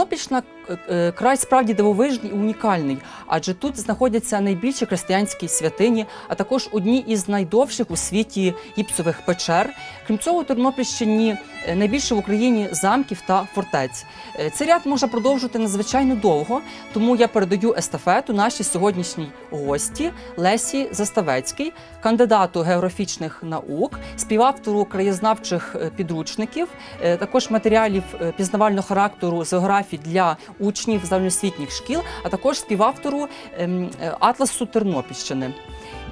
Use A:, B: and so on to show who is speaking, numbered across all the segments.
A: Тернопільщина е, е, край справді дивовижний і унікальний, адже тут знаходяться найбільші християнські святині, а також одні із найдовших у світі гіпсових печер. Крім цього, у Тернопільщині е, найбільше в Україні замків та фортець. Цей ряд можна продовжувати надзвичайно довго, тому я передаю естафету нашій сьогоднішній гості Лесі Заставецькій, кандидату географічних наук, співавтору краєзнавчих підручників, також матеріалів пізнавального характеру з географії для учнів загальноосвітніх шкіл, а також співавтору ем, е, Атласу Тернопільщини.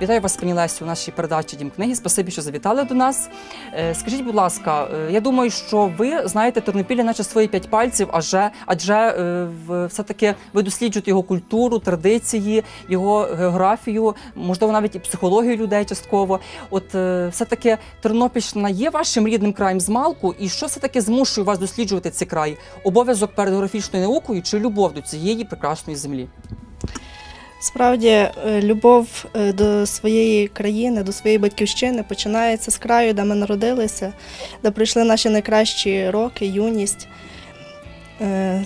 A: Вітаю вас, пані Лесю, у нашій передачі Дім книги. Спасибі, що завітали до нас. Е, Скажіть, будь ласка, е, я думаю, що ви знаєте Тернопілля, наче свої п'ять пальців, адже адже е, все-таки ви досліджуєте його культуру, традиції, його географію, можливо, навіть і психологію людей частково. От е, все-таки Тернопільщина є вашим рідним краєм з малку, і що все-таки змушує вас досліджувати цей край? Обов'язок перед географічною наукою чи любов до цієї прекрасної землі?
B: Справді, е, любов е, до своєї країни, до своєї батьківщини починається з краю, де ми народилися, де пройшли наші найкращі роки, юність. Е,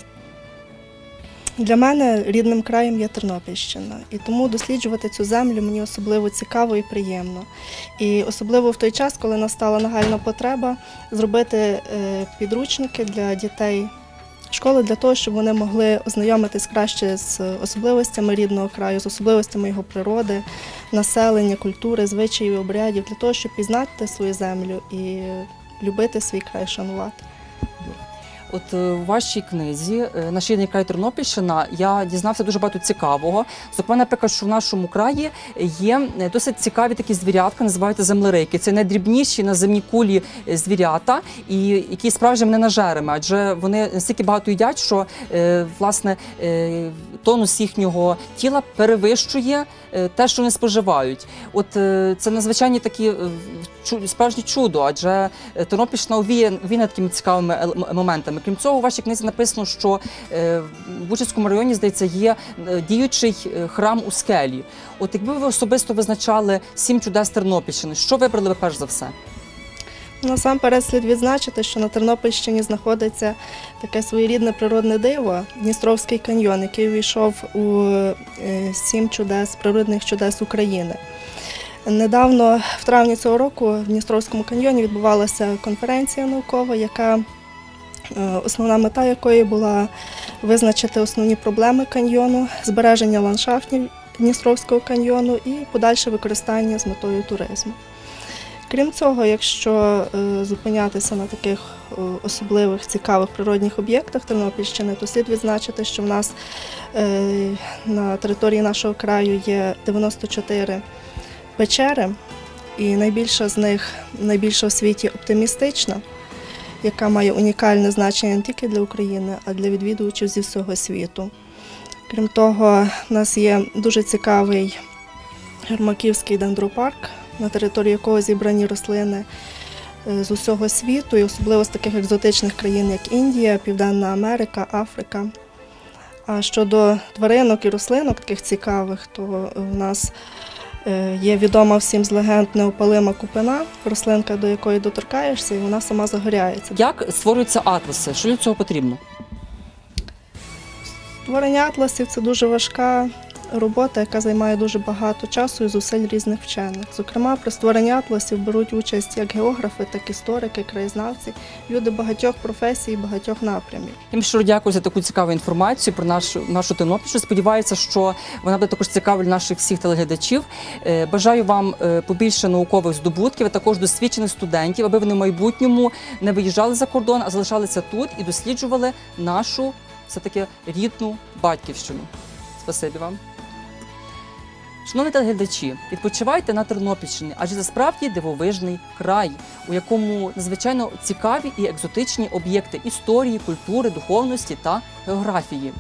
B: Для мене рідним краєм є Тернопільщина, і тому досліджувати цю землю мені особливо цікаво і приємно. І особливо в той час, коли настала нагальна потреба зробити підручники для дітей школи для того, щоб вони могли ознайомитись краще з особливостями рідного краю, з особливостями його природи, населення, культури, звичаїв, обрядів, для того, щоб пізнати свою землю і любити свій край, шанувати.
A: От е, у вашій книзі е, «Наш край Тернопільщина я дізнався дуже багато цікавого. Зокрема, наприклад, що в нашому краї є е, досить цікаві такі звірятка, називаються землерики. Це найдрібніші на земній кулі е, звірята, і які справжні мене нажерами, адже вони настільки багато їдять, що е, власне е, тонус їхнього тіла перевищує е, те, що вони споживають. От е, це надзвичайні такі е, справжнє чудо, адже е, Тернопільщина увіє такими цікавими моментами. Крім цього, у вашій книзі написано, що е, в Бучицькому районі, здається, є е, діючий е, храм у скелі. От якби ви особисто визначали сім чудес Тернопільщини, що вибрали ви перш за все?
B: Насамперед слід відзначити, що на Тернопільщині знаходиться таке своєрідне природне диво Дністровський каньйон, який увійшов у сім чудес, природних чудес України. Недавно, в травні цього року, в Дністровському каньйоні відбувалася конференція наукова, яка основна мета якої була визначити основні проблеми каньйону, збереження ландшафтів Дністровського каньйону і подальше використання з метою туризму. Крім цього, якщо е, зупинятися на таких е, особливих цікавих природних об'єктах Тернопільщини, то слід відзначити, що в нас е, на території нашого краю є 94 печери, і найбільша з них найбільша в світі оптимістична, яка має унікальне значення не тільки для України, а для відвідувачів зі всього світу. Крім того, в нас є дуже цікавий Гермаківський дендропарк, на території якого зібрані рослини е, з усього світу, і особливо з таких екзотичних країн, як Індія, Південна Америка, Африка. А щодо тваринок і рослинок таких цікавих, то в нас є відома всім з легенд неопалима купина, рослинка, до якої доторкаєшся, і вона сама загоряється.
A: Як створюються атласи? Що для цього потрібно?
B: Створення атласів це дуже важка робота, яка займає дуже багато часу і зусиль різних вчених. Зокрема, при створенні атласів беруть участь як географи, так і історики, краєзнавці, люди багатьох професій, багатьох напрямів.
A: Вам щиро дякую за таку цікаву інформацію про нашу нашу Тернопільщину. Сподіваюся, що вона буде також цікава наших всіх телеглядачів. Е, Бажаю вам е, побільше наукових здобутків, а також досвідчених студентів, аби вони в майбутньому не виїжджали за кордон, а залишалися тут і досліджували нашу все таки рідну батьківщину. Спасибі вам. Шановні телеглядачі, відпочивайте на Тернопільщині, адже це справді дивовижний край, у якому надзвичайно цікаві і екзотичні об'єкти історії, культури, духовності та географії.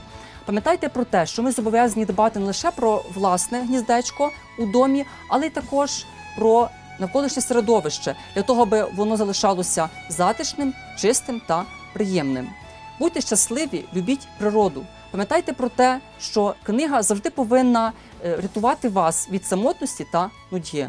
A: Пам'ятайте про те, що ми зобов'язані дбати не лише про власне гніздечко у домі, але й також про навколишнє середовище для того, аби воно залишалося затишним, чистим та приємним. Будьте щасливі, любіть природу. Пам'ятайте про те, що книга завжди повинна е, рятувати вас від самотності та нудьги.